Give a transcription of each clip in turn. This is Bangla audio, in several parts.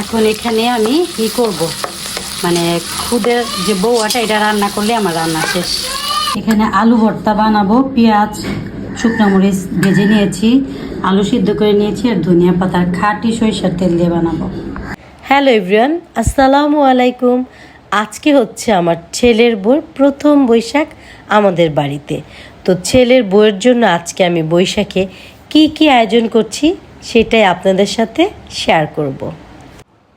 এখন এখানে আমি কি করব? মানে খুদের যে বৌয়াটা, এটা রান্না করলে আমার রান্না শেষ। এখানে আলু ভর্তা বানাবো, পেঁয়াজ, শুকনো মরিচ ভেজে নিয়েছি, আলু সিদ্ধ করে নিয়েছি, আর ধনিয়া পাতার খাঁটি সরিষার তেল দিয়ে বানাবো। হ্যালো এভরিওয়ান, আসসালামু আলাইকুম। আজকে হচ্ছে আমার ছেলের বউর প্রথম বৈশাখ আমাদের বাড়িতে। তো ছেলের বউয়ের জন্য আজকে আমি বৈশাখে কি কি আয়োজন করছি, সেটাই আপনাদের সাথে শেয়ার করব।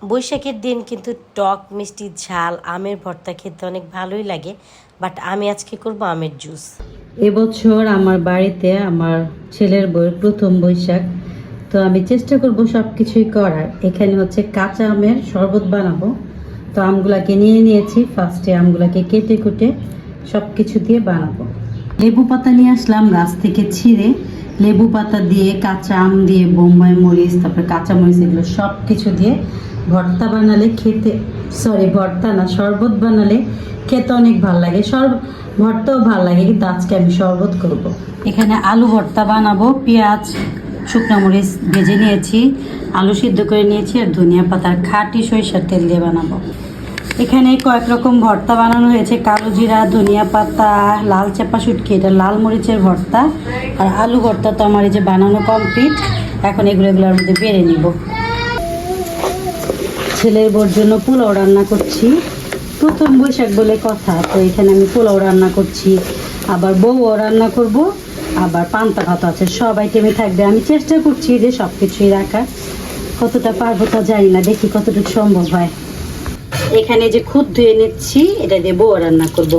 বৈশাখের দিন কিন্তু টক, মিষ্টি, ঝাল, আমের ভর্তা খেতে অনেক ভালোই লাগে বাট আমি আজকে করব আমের জুস। এবছর আমার বাড়িতে আমার ছেলের বউয়ের প্রথম বৈশাখ, তো আমি চেষ্টা করব সব কিছুই করার। এখানে হচ্ছে কাঁচা আমের শরবত বানাবো। তো আমগুলাকে নিয়ে নিয়েছি ফার্স্টে আমগুলাকে কেটে কুটে সব কিছু দিয়ে বানাবো। লেবু পাতা নিয়ে আসলাম, গাছ থেকে ছিঁড়ে লেবু পাতা দিয়ে কাঁচা আম দিয়ে, বোম্বাই মরিচ, তারপরে কাঁচা মরিচ এগুলো সব কিছু দিয়ে ভর্তা বানালে খেতে সরি ভর্তা না, শরবত বানালে খেতে অনেক ভালো লাগে সর ভর্তাও ভালো লাগে, কিন্তু আজকে আমি শরবত করব। এখানে আলু ভর্তা বানাবো, পেঁয়াজ, শুকনো মরিচ ভেজে নিয়েছি, আলু সিদ্ধ করে নিয়েছি, আর ধনিয়া পাতার খাঁটি সরিষার তেল দিয়ে বানাবো এখানে কয়েক রকম ভর্তা বানানো হয়েছে, কালো জিরা, ধনিয়া পাতা, লাল চাপা শুটকি, এটা লাল মরিচের ভর্তা, আর আলু ভর্তা তো আমার এই যে বানানো কমপ্লিট এখন এগুলো এগুলোর মধ্যে বেড়ে নিব। ছেলের বোর জন্য পোলাও রান্না করছি। প্রথম বৈশাখ বলে কথা, তো এখানে আমি পোলাও রান্না করছি, আবার বউও রান্না করব, আবার পান্তা ভাত আছে, সব আইটেমে থাকবে। আমি চেষ্টা করছি যে সব কিছুই রাখার, কতটা পারব তা জানি না, দেখি কতটুকু সম্ভব হয়। এখানে যে খুদ ধুয়ে নিচ্ছি, এটা দিয়ে বউ রান্না করব।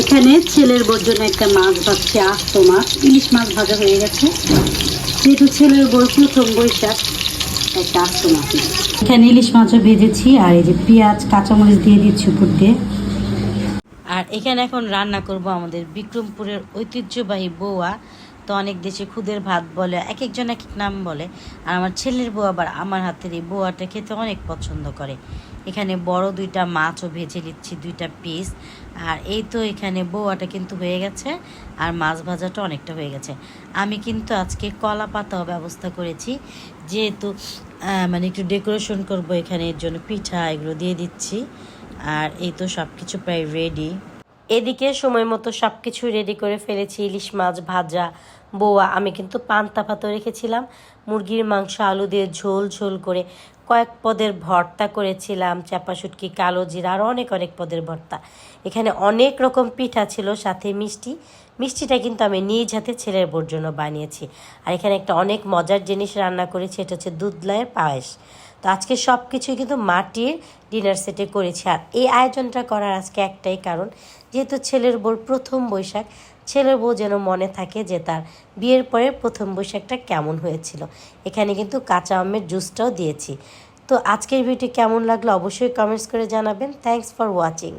এখানে ছেলের বোর জন্য একটা মাছ ভাজছে, আস্ত মাছ। ইলিশ মাছ ভাজা হয়ে গেছে। যেহেতু ছেলের বোর প্রথম বৈশাখ, একটা আস্ত মাছ এখানে ইলিশ মাছও ভেজেছি, আর এই যে পেঁয়াজ, কাঁচামরিচ দিয়ে দিচ্ছি উপর দিয়ে। আর এখানে এখন রান্না করব আমাদের বিক্রমপুরের ঐতিহ্যবাহী বৌয়া তো অনেক দেশে খুদের ভাত বলে এক একজন এক এক নাম বলে। আর আমার ছেলের বউ আবার আমার হাতের এই বৌয়াটা খেতে অনেক পছন্দ করে। এখানে বড় দুইটা মাছও ভেজে নিচ্ছি, দুইটা পিস আর এই তো এখানে বৌয়াটা কিন্তু হয়ে গেছে, আর মাছ ভাজাটা অনেকটা হয়ে গেছে। আমি কিন্তু আজকে কলা পাতাও ব্যবস্থা করেছি, যেহেতু মানে একটু ডেকোরেশন করব এখানে, এর জন্য পিঠা এগুলো দিয়ে দিচ্ছি। আর এই তো সব কিছু প্রায় রেডি এদিকে সময় মতো সব কিছু রেডি করে ফেলেছি, ইলিশ মাছ ভাজা, বোয়া। আমি কিন্তু পান্তা ভাতও রেখেছিলাম, মুরগির মাংস, আলু দিয়ে ঝোল ঝোল করে কয়েক পদের ভর্তা করেছিলাম চাপা শুটকি, কালো জিরা, আর অনেক অনেক পদের ভর্তা। এখানে অনেক রকম পিঠা ছিল, সাথে মিষ্টি। মিষ্টিটা কিন্তু আমি নিজ হাতে ছেলের বোর জন্য বানিয়েছি। আর এখানে একটা অনেক মজার জিনিস রান্না করেছি, এটা হচ্ছে দুধলাইয়ের পায়েস। তো আজকে সব কিছুই কিন্তু মাটির ডিনার সেটে করেছি। আর এই আয়োজনটা করার আজকে একটাই কারণ, যেহেতু ছেলের বউর প্রথম বৈশাখ, ছেলের বউ যেন মনে থাকে যে তার বিয়ের পরে প্রথম বৈশাখটা কেমন হয়েছিল। এখানে কিন্তু কাঁচা আমের জুসটাও দিয়েছি। তো আজকের ভিডিও কেমন লাগল অবশ্যই কমেন্টস করে জানাবেন। Thanks for watching